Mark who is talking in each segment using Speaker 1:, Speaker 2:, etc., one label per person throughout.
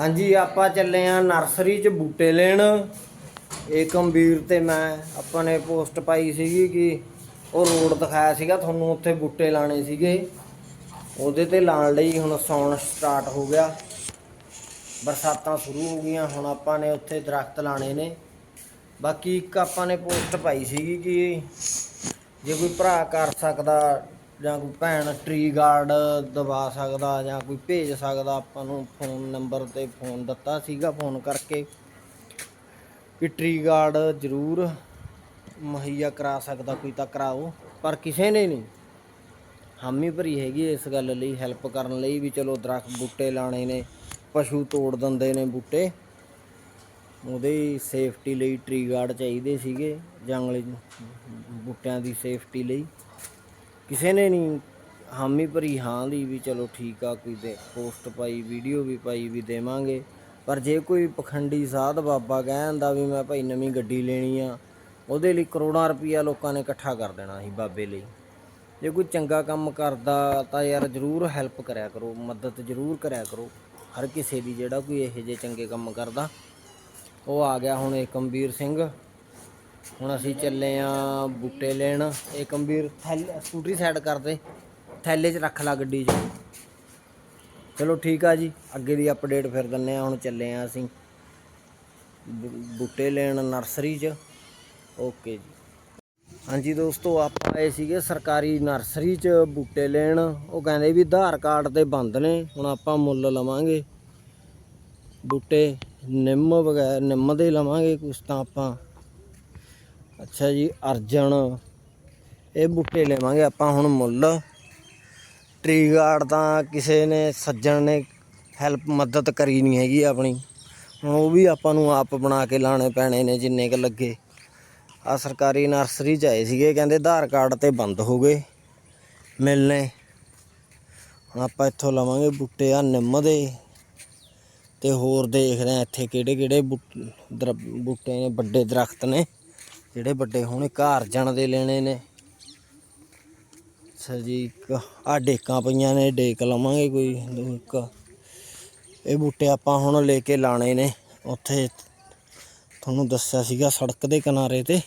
Speaker 1: ਹਾਂਜੀ, ਆਪਾਂ ਚੱਲੇ ਆ ਨਰਸਰੀ 'ਚ ਬੂਟੇ ਲੈਣ। ਏਕਮਵੀਰ ਤੇ ਮੈਂ, ਆਪਾਂ ਨੇ ਪੋਸਟ ਪਾਈ ਸੀਗੀ ਕਿ ਉਹ ਰੋਡ ਦਿਖਾਇਆ ਸੀਗਾ, ਤੁਹਾਨੂੰ ਉੱਥੇ ਬੂਟੇ ਲਾਣੇ ਸੀਗੇ। ਉਹਦੇ ਤੇ ਲਾਣ ਲਈ ਹੁਣ ਸੌਣ ਸਟਾਰਟ ਹੋ ਗਿਆ। ਬਰਸਾਤਾਂ ਸ਼ੁਰੂ ਹੋ ਗਈਆਂ, ਹੁਣ ਆਪਾਂ ਨੇ ਉੱਥੇ ਦਰਖਤ ਲਾਣੇ ਨੇ। ਬਾਕੀ ਇੱਕ ਆਪਾਂ ਨੇ ਪੋਸਟ ਪਾਈ ਸੀਗੀ ਕਿ ਜੇ ਕੋਈ ਭਰਾ ਕਰ ਸਕਦਾ ਜਾਂ ਕੋਈ ਭੈਣ ਟਰੀ ਗਾਰਡ ਦਵਾ ਸਕਦਾ ਜਾਂ ਕੋਈ ਭੇਜ ਸਕਦਾ, ਆਪਾਂ ਨੂੰ ਫੋਨ ਨੰਬਰ ਤੇ ਫੋਨ ਦਿੱਤਾ ਸੀਗਾ ਫੋਨ ਕਰਕੇ ਕਿ ਟ੍ਰੀ ਗਾਰਡ ਜ਼ਰੂਰ ਮੁਹੱਈਆ ਕਰਾ ਸਕਦਾ, ਕੋਈ ਤਾਂ ਕਰਾਓ, ਪਰ ਕਿਸੇ ਨੇ ਨਹੀਂ। ਹਾਮੀ ਭਰੀ ਹੈਗੀ ਇਸ ਗੱਲ ਲਈ ਹੈਲਪ ਕਰਨ ਲਈ ਵੀ ਚਲੋ ਦਰਖਤ ਬੂਟੇ ਲਾਣੇ ਨੇ, ਪਸ਼ੂ ਤੋੜ ਦਿੰਦੇ ਨੇ ਬੂਟੇ। ਉਹਦੇ ਸੇਫਟੀ ਲਈ ਟ੍ਰੀ ਗਾਰਡ ਚਾਹੀਦੇ ਸੀਗੇ, ਜੰਗਲੀ ਬੂਟਿਆਂ ਦੀ ਸੇਫਟੀ ਲਈ। ਕਿਸੇ ਨੇ ਨਹੀਂ ਹਾਮੀ ਭਰੀ ਹਾਂ ਦੀ ਵੀ ਚਲੋ ਠੀਕ ਆ, ਕੋਈ ਦੇ ਪੋਸਟ ਪਾਈ, ਵੀਡੀਓ ਵੀ ਪਾਈ ਵੀ ਦੇਵਾਂਗੇ। ਪਰ ਜੇ ਕੋਈ ਪਖੰਡੀ ਸਾਧ ਬਾਬਾ ਕਹਿੰਦਾ ਵੀ ਮੈਂ ਭਾਈ ਨਵੀਂ ਗੱਡੀ ਲੈਣੀ ਆ, ਉਹਦੇ ਲਈ ਕਰੋੜਾਂ ਰੁਪਈਆ ਲੋਕਾਂ ਨੇ ਇਕੱਠਾ ਕਰ ਦੇਣਾ ਸੀ ਬਾਬੇ ਲਈ। ਜੇ ਕੋਈ ਚੰਗਾ ਕੰਮ ਕਰਦਾ ਤਾਂ ਯਾਰ ਜ਼ਰੂਰ ਹੈਲਪ ਕਰਿਆ ਕਰੋ, ਮਦਦ ਜ਼ਰੂਰ ਕਰਿਆ ਕਰੋ। ਹਰ ਕਿਸੇ ਦੀ ਜਿਹੜਾ ਕੋਈ ਇਹੋ ਜਿਹੇ ਚੰਗੇ ਕੰਮ ਕਰਦਾ, ਉਹ ਆ ਗਿਆ ਹੁਣ ਏਕਮਵੀਰ ਸਿੰਘ। ਹੁਣ ਅਸੀਂ ਚੱਲੇ ਆ ਬੂਟੇ ਲੈਣ। ਇਹ ਏਕਮਵੀਰ ਥੈਲੇ ਸਕੂਟਰੀ ਸਾਈਡ ਕਰਦੇ ਥੈਲੇ 'ਚ ਰੱਖ ਲਾ ਗੱਡੀ 'ਚ। ਚਲੋ ਠੀਕ ਆ ਜੀ, ਅੱਗੇ ਦੀ ਅਪਡੇਟ ਫਿਰ ਦਿੰਨੇ ਆ, ਹੁਣ ਚੱਲੇ ਆ ਅਸੀਂ ਬੂ- ਬੂਟੇ ਲੈਣ ਨਰਸਰੀ 'ਚ। ਓਕੇ ਜੀ। ਹਾਂਜੀ ਦੋਸਤੋ, ਆਪਾਂ ਆਏ ਸੀਗੇ ਸਰਕਾਰੀ ਨਰਸਰੀ 'ਚ ਬੂਟੇ ਲੈਣ। ਉਹ ਕਹਿੰਦੇ ਵੀ ਆਧਾਰ ਕਾਰਡ ਤੇ ਬੰਦ ਨੇ, ਹੁਣ ਆਪਾਂ ਮੁੱਲ ਲਵਾਂਗੇ। ਬੂਟੇ ਨਿੰਮ ਵਗੈਰਾ ਨਿੰਮ ਦੇ ਲਵਾਂਗੇ ਕੁਛ ਤਾਂ ਆਪਾਂ। ਅੱਛਾ ਜੀ, ਅਰਜਨ। ਇਹ ਬੂਟੇ ਲੈਵਾਂਗੇ ਆਪਾਂ ਹੁਣ ਮੁੱਲ। ਟ੍ਰੀ ਗਾਰਡ ਤਾਂ ਕਿਸੇ ਨੇ, ਸੱਜਣ ਨੇ ਹੈਲਪ ਮਦਦ ਕਰੀ ਨਹੀਂ ਹੈਗੀ ਆਪਣੀ। ਹੁਣ ਉਹ ਵੀ ਆਪਾਂ ਨੂੰ ਆਪ ਬਣਾ ਕੇ ਲਾਣੇ ਪੈਣੇ ਨੇ ਜਿੰਨੇ ਕ ਲੱਗੇ। ਆ ਸਰਕਾਰੀ ਨਰਸਰੀ ਚ ਆਏ ਸੀਗੇ, ਕਹਿੰਦੇ ਆਧਾਰ ਕਾਰਡ ਤੇ ਬੰਦ ਹੋ ਗਏ ਮਿਲਨੇ ਹੁਣ ਆਪਾਂ ਇੱਥੋਂ ਲਵਾਂਗੇ ਬੂਟੇ ਆ ਨਿੰਮ ਦੇ। ਤੇ ਹੋਰ ਦੇਖਦੇ ਆ ਇੱਥੇ ਕਿਹੜੇ ਕਿਹੜੇ ਬੂਟ- ਦਰ- ਬੂਟੇ ਨੇ, ਵੱਡੇ ਦਰਖਤ ਨੇ। ਜਿਹੜੇ ਵੱਡੇ ਹੋਣੇ ਘਰ ਜਾਣ ਦੇ ਲੈਣੇ ਨੇ। ਅੱਛਾ ਜੀ ਆ ਡੇਕਾਂ ਪਈਆਂ ਨੇ, ਡੇਕ ਲਵਾਂਗੇ ਕੋਈ, ਦੋ ਇੱਕ। ਇਹ ਬੂਟੇ ਆਪਾਂ ਹੁਣ ਲੈ ਕੇ ਲਾਣੇ ਨੇ। ਉੱਥੇ ਤੁਹਾਨੂੰ ਦੱਸਿਆ ਸੀਗਾ ਸੜਕ ਦੇ ਕਿਨਾਰੇ ਤੇ।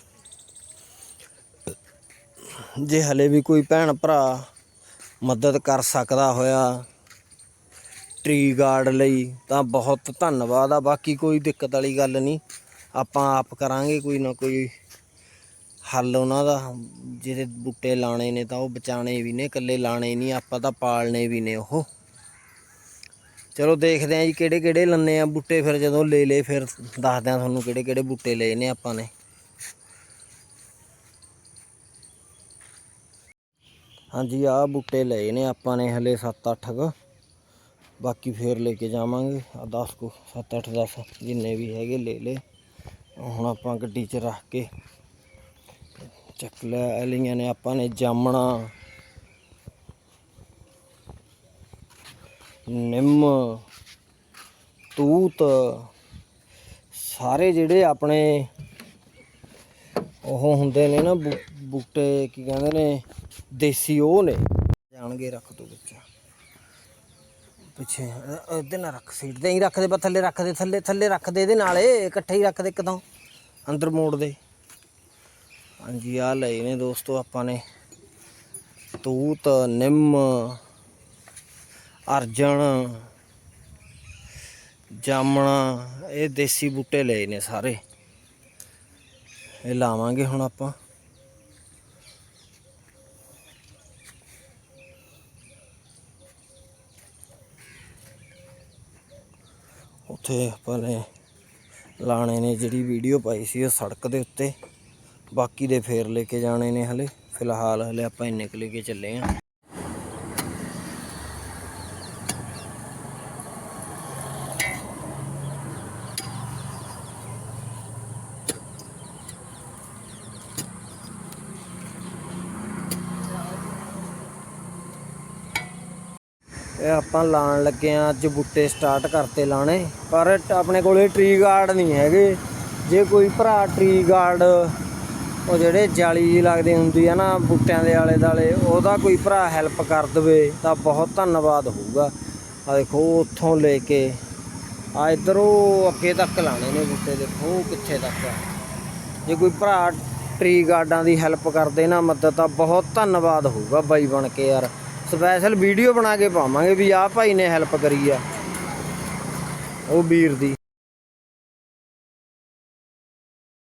Speaker 1: ਜੇ ਹਲੇ ਵੀ ਕੋਈ ਭੈਣ ਭਰਾ ਮਦਦ ਕਰ ਸਕਦਾ ਹੋਇਆ ਟ੍ਰੀ ਗਾਰਡ ਲਈ, ਤਾਂ ਬਹੁਤ ਧੰਨਵਾਦ ਆ, ਬਾਕੀ ਕੋਈ ਦਿੱਕਤ ਵਾਲੀ ਗੱਲ ਨਹੀਂ। ਆਪਾਂ ਆਪ ਕਰਾਂਗੇ, ਕੋਈ ਨਾ ਕੋਈ ਹੱਲ ਉਹਨਾਂ ਦਾ। ਜਿਹੜੇ ਬੂਟੇ ਲਾਣੇ ਨੇ ਤਾਂ ਉਹ ਬਚਾਣੇ ਵੀ ਨੇ, ਇਕੱਲੇ ਲਾਣੇ ਨਹੀਂ, ਆਪਾਂ ਤਾਂ ਪਾਲਣੇ ਵੀ ਨੇ ਉਹ। ਚਲੋ ਦੇਖਦੇ ਆਂ ਜੀ ਕਿਹੜੇ ਕਿਹੜੇ ਲੰਨੇ ਆ ਬੂਟੇ, ਫਿਰ ਜਦੋਂ ਲੈ ਲੇ ਫਿਰ ਦੱਸਦੇ ਆਂ ਤੁਹਾਨੂੰ ਕਿਹੜੇ ਕਿਹੜੇ ਬੂਟੇ ਲਏ ਨੇ ਆਪਾਂ ਨੇ। ਹਾਂਜੀ, ਆਹ ਬੂਟੇ ਲਏ ਨੇ ਆਪਾਂ ਨੇ ਹਲੇ 7-8 ਕ। ਬਾਕੀ ਫੇਰ ਲੈ ਕੇ ਜਾਵਾਂਗੇ। ਆ 10 ਕੋ 7-8 10 ਜਿੰਨੇ ਵੀ ਹੈਗੇ ਲੈ ਲੇ ਹੁਣ ਆਪਾਂ ਗੱਡੀ 'ਚ ਰੱਖ ਕੇ ਚੱਕ ਲੈ ਲਈਆਂ ਨੇ ਆਪਾਂ ਨੇ ਜਾਮਣਾ, ਨਿੰਮ, ਤੂਤ, ਸਾਰੇ ਜਿਹੜੇ ਆਪਣੇ ਉਹ ਹੁੰਦੇ ਨੇ ਨਾ ਬੂਟੇ ਕੀ ਕਹਿੰਦੇ ਨੇ, ਦੇਸੀ ਉਹ ਨੇ। ਜਾਣਗੇ ਰੱਖ ਦੋ ਵਿੱਚ। ਪਿੱਛੇ ਇਹਦੇ ਨਾਲ ਰੱਖ, ਸੀਟ ਤੇ ਹੀ ਰੱਖ ਦੇ, ਬਸ ਥੱਲੇ ਰੱਖ ਦੇ, ਥੱਲੇ ਥੱਲੇ ਰੱਖ ਦੇ ਇਹਦੇ ਨਾਲ ਏ ਇਕੱਠੇ ਹੀ ਰੱਖ ਦੇ ਇੱਕਦਮ ਅੰਦਰ ਮੋੜ ਦੇ। ਹਾਂਜੀ ਆ ਲਏ ਨੇ ਦੋਸਤੋ ਆਪਾਂ ਨੇ। ਤੂਤ, ਨਿੰਮ, ਅਰਜਣ, ਜਾਮਣਾ, ਇਹ ਦੇਸੀ ਬੂਟੇ ਲਏ ਨੇ ਸਾਰੇ। ਇਹ ਲਾਵਾਂਗੇ ਹੁਣ ਆਪਾਂ। ਉੱਥੇ ਆਪਾਂ ਨੇ ਲਾਣੇ ਨੇ ਜਿਹੜੀ ਵੀਡੀਓ ਪਾਈ ਸੀ ਉਹ ਸੜਕ ਦੇ ਉੱਤੇ। ਬਾਕੀ ਦੇ ਫੇਰ ਲੈ ਕੇ ਜਾਣੇ ਨੇ ਹਲੇ। ਫਿਲਹਾਲ ਹਲੇ ਆਪਾਂ ਇੰਨੇ ਕੁ ਲੈ ਕੇ ਚੱਲੇ ਆਂ। ਇਹ ਆਪਾਂ ਲਾਣ ਲੱਗੇ ਆ, ਅੱਜ ਬੂਟੇ ਸਟਾਰਟ ਕਰਤੇ ਲਾਣੇ ਪਰ ਆਪਣੇ ਕੋਲੇ ਟਰੀ ਗਾਰਡ ਨਹੀਂ ਹੈਗੇ। ਜੇ ਕੋਈ ਭਰਾ ਟ੍ਰੀ ਗਾਰਡ ਉਹ ਜਿਹੜੇ ਜਾਲੀ ਜੀ ਲੱਗਦੀ ਹੁੰਦੀ ਆ ਨਾ ਬੂਟਿਆਂ ਦੇ ਆਲੇ ਦਾਲੇ ਉਹਦਾ ਕੋਈ ਭਰਾ ਹੈਲਪ ਕਰ ਦਵੇ, ਤਾਂ ਬਹੁਤ ਧੰਨਵਾਦ ਹੋਊਗਾ। ਆ ਦੇਖੋ, ਉੱਥੋਂ ਲੈ ਕੇ ਆ ਇਧਰੋਂ ਅੱਗੇ ਤੱਕ ਲਾਣੇ ਨੇ ਬੂਟੇ, ਦੇਖੋ ਕਿੱਥੇ ਤੱਕ ਜੇ ਕੋਈ ਭਰਾ ਟਰੀ ਗਾਰਡਾਂ ਦੀ ਹੈਲਪ ਕਰਦੇ ਨਾ ਮਦਦ, ਤਾਂ ਬਹੁਤ ਧੰਨਵਾਦ ਹੋਊਗਾ ਬਾਈ ਬਣ ਕੇ ਯਾਰ। ਸਪੈਸ਼ਲ ਵੀਡੀਓ ਬਣਾ ਕੇ ਪਾਵਾਂਗੇ ਵੀ ਆਹ ਭਾਈ ਨੇ ਹੈਲਪ ਕਰੀ ਆ। ਉਹ ਵੀਰ ਦੀ।